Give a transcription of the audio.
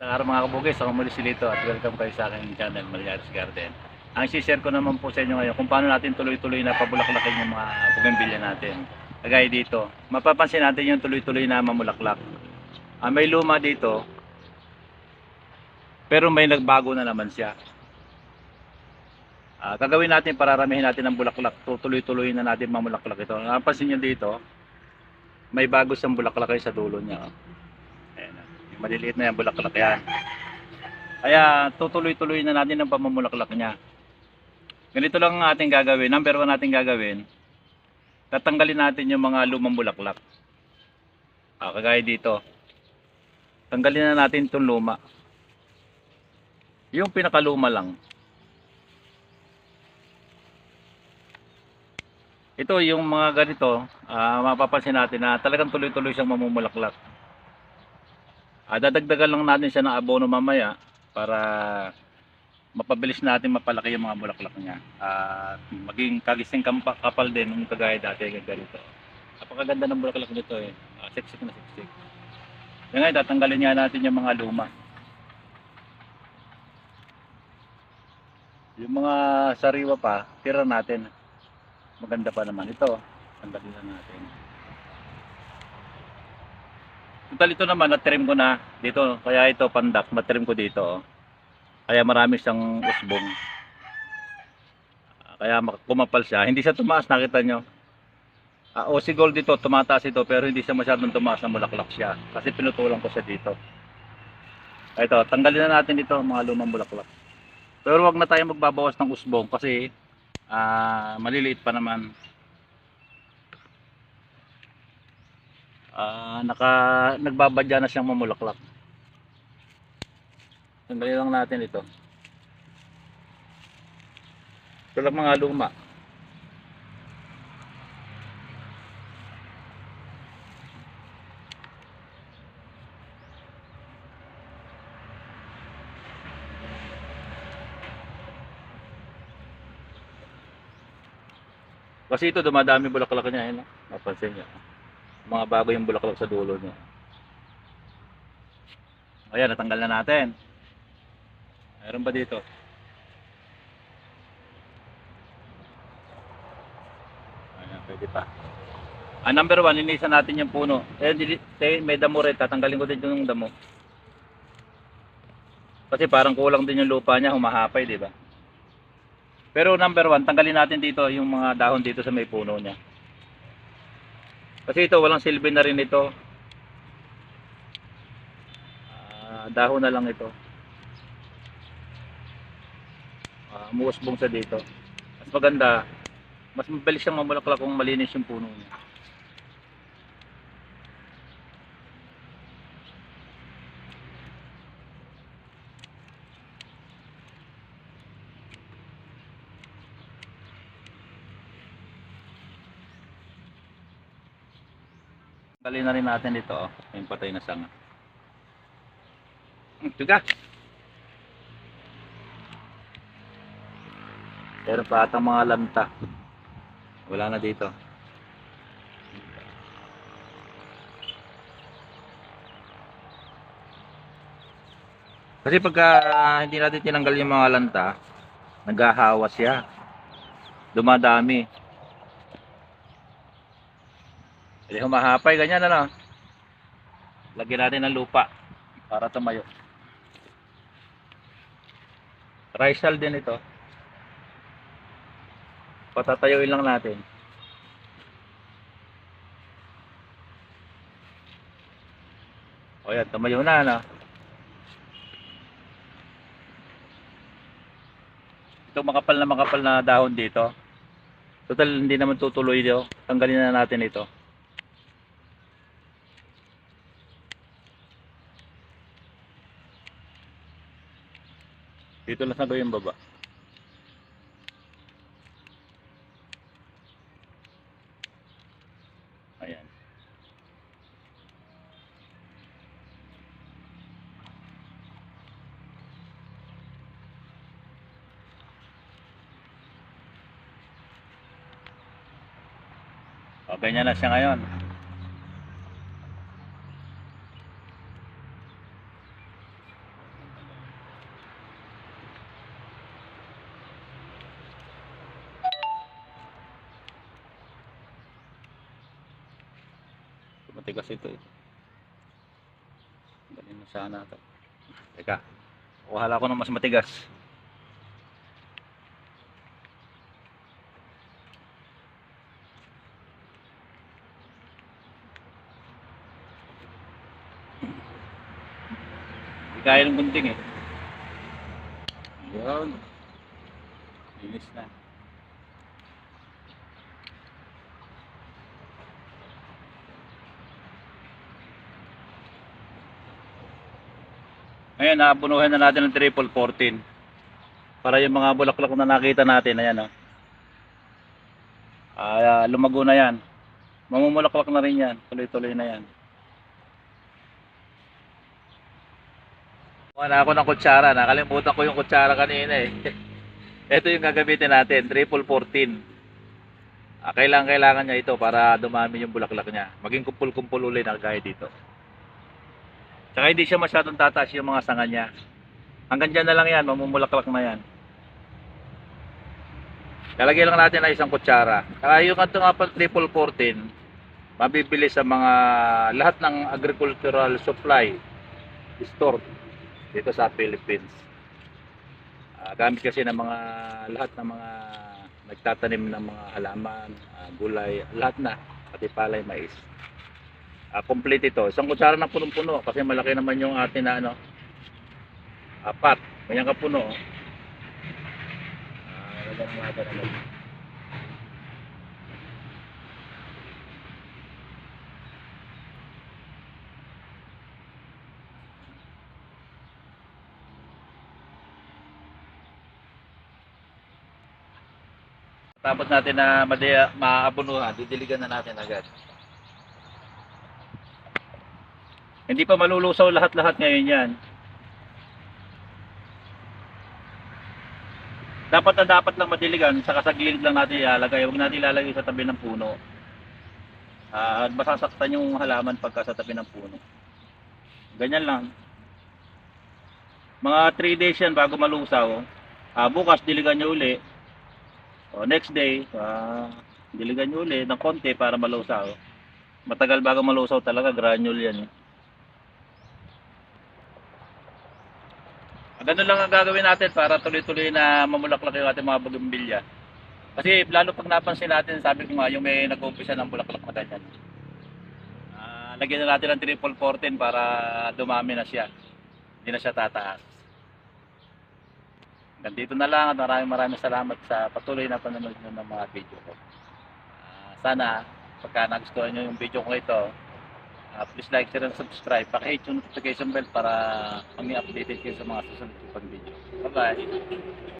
Araw mga kabugis, ako muli si Lito at welcome kayo sa aking channel, Malyaris Garden. Ang share ko naman po sa inyo ngayon kung paano natin tuloy-tuloy na pabulaklakin yung mga bougainvillea natin. Kagaya dito, mapapansin natin yung tuloy-tuloy na mamulaklak. Ah, may luma dito, pero may nagbago na naman siya. Ah, gagawin natin para ramihin natin ang bulaklak, tuloy-tuloy na natin mamulaklak ito. Napansin nyo dito, may bago siyang bulaklak kayo sa dulo niya. oh. Maliliit na yung bulaklak yan. Kaya tutuloy-tuloy na natin ang pamamulaklak niya. Ganito lang ang ating gagawin. Number one natin gagawin. Tatanggalin natin yung mga lumang bulaklak. Ah, kagaya dito. Tanggalin na natin itong luma. Yung pinakaluma lang. Ito yung mga ganito, ah, mapapansin natin na talagang tuloy-tuloy siyang mamumulaklak. Ah, dadagdagan lang natin siya ng abono mamaya para mapabilis natin mapalaki yung mga bulaklak niya. At maging kagising kapal din yung kagaya dati ganito. Napakaganda ng bulaklak nito eh. Ah, siksik na siksik. Yan nga, tatanggalin nga natin yung mga luma. Yung mga sariwa pa, tira natin. Maganda pa naman ito. Tanggalin na natin. Total ito naman, natrim ko na dito. Kaya ito, pandak, natrim ko dito. oh. Kaya marami siyang usbong. Ah, Kaya kumapal siya. Hindi siya tumaas, nakita nyo. Uh, Aussie Gold dito, tumataas ito, pero hindi siya masyadong tumaas na mulaklak siya. Kasi pinutulang ko siya dito. Ito, tanggalin na natin dito mga lumang bulaklak. Pero wag na tayo magbabawas ng usbong kasi ah, maliliit pa naman. Ah, naka nagbabadya na siyang mamulaklak. Tanggalin lang natin ito. Ito lang mga luma. Kasi ito dumadami bulaklak niya, yun, no? Mapansin niyo. Mga bago yung bulaklak sa dulo niya. Ayan, natanggal na natin. Meron ba dito? Ayan, pwede pa. Ah, number one, inisa natin yung puno. Eh, eh, may damo rin. Tatanggalin ko din yung damo. Kasi parang kulang din yung lupa niya, humahapay, di ba? Pero number one, tanggalin natin dito yung mga dahon dito sa may puno niya. Kasi ito, walang silbi na rin ito. Ah, dahon na lang ito. Ah, muusbong sa dito. Mas maganda, mas mabilis siyang mamulaklak kung malinis yung puno niya. Tali na rin natin ito, oh. yung patay na sanga. Hmm, Tuga! Meron pa atang mga lanta. Wala na dito. Kasi pagka hindi natin tinanggal yung mga lanta, naghahawa siya. Dumadami. Hindi humahapay, ganyan ano. Lagyan natin ng lupa para tumayo. Trisal din ito. Patatayuin lang natin. O yan, tumayo na ano. Itong makapal na makapal na dahon dito. Total hindi naman tutuloy dito. Tanggalin na natin ito. Dito lang sa yung baba. Ayan. O, ganyan na siya ngayon. Matigas ito eh. Galing na sana ito. Teka. Kuhala ko ng mas matigas. Hindi kaya ng gunting eh. Yun. Linis na. Ngayon, nabunuhan na natin ng triple 14. Para yung mga bulaklak na nakita natin, ayan o. Ah, lumago na yan. Mamumulaklak na rin yan. Tuloy-tuloy na yan. Wala ako ng kutsara. Nakalimutan ko yung kutsara kanina eh. Ito yung gagamitin natin. Triple 14. Ah, kailangan kailangan niya ito para dumami yung bulaklak niya. Maging kumpul-kumpul ulit na kagaya dito. Tsaka hindi siya masyadong tataas yung mga sanga niya. Hanggang dyan na lang yan, mamumulaklak na yan. Lalagay lang natin na isang kutsara. Kaya yung kanto nga pang triple 14, mabibili sa mga lahat ng agricultural supply store dito sa Philippines. Ah, gamit kasi ng mga lahat ng mga nagtatanim ng mga halaman, ah, gulay, lahat na, pati palay, mais. Ah, complete ito. Isang kutsara na punong-puno kasi malaki naman yung atin na ano, apat. Ganyan ka puno. Ah, ano. Tapos natin na madaya, maabunuhan, didiligan na natin agad. Hindi pa malulusaw lahat-lahat ngayon yan. Dapat na dapat lang madiligan, saka sa gilid lang natin ilalagay. Huwag natin ilalagay sa tabi ng puno. Ah, masasaktan yung halaman pagka sa tabi ng puno. Ganyan lang. Mga 3 days yan bago malusaw. Ah, bukas diligan nyo uli. O, next day, ah, diligan nyo uli ng konti para malusaw. Matagal bago malusaw talaga, granule yan. eh. Ganun lang ang gagawin natin para tuloy-tuloy na mamulaklak yung ating mga bugimbilya. Kasi lalo pag napansin natin, sabi ko nga, yung may nag-umpisa ng bulaklak na ganyan. Ah, lagyan na natin ng triple 14 para dumami na siya. Hindi na siya tataas. Ganito na lang at maraming maraming salamat sa patuloy na panonood nyo ng mga video ko. Ah, sana, pagka nagustuhan nyo yung video ko ito, ah, please like, share, and subscribe. Pakihit yung notification bell para kami updated kayo sa mga susunod pang video. Bye-bye!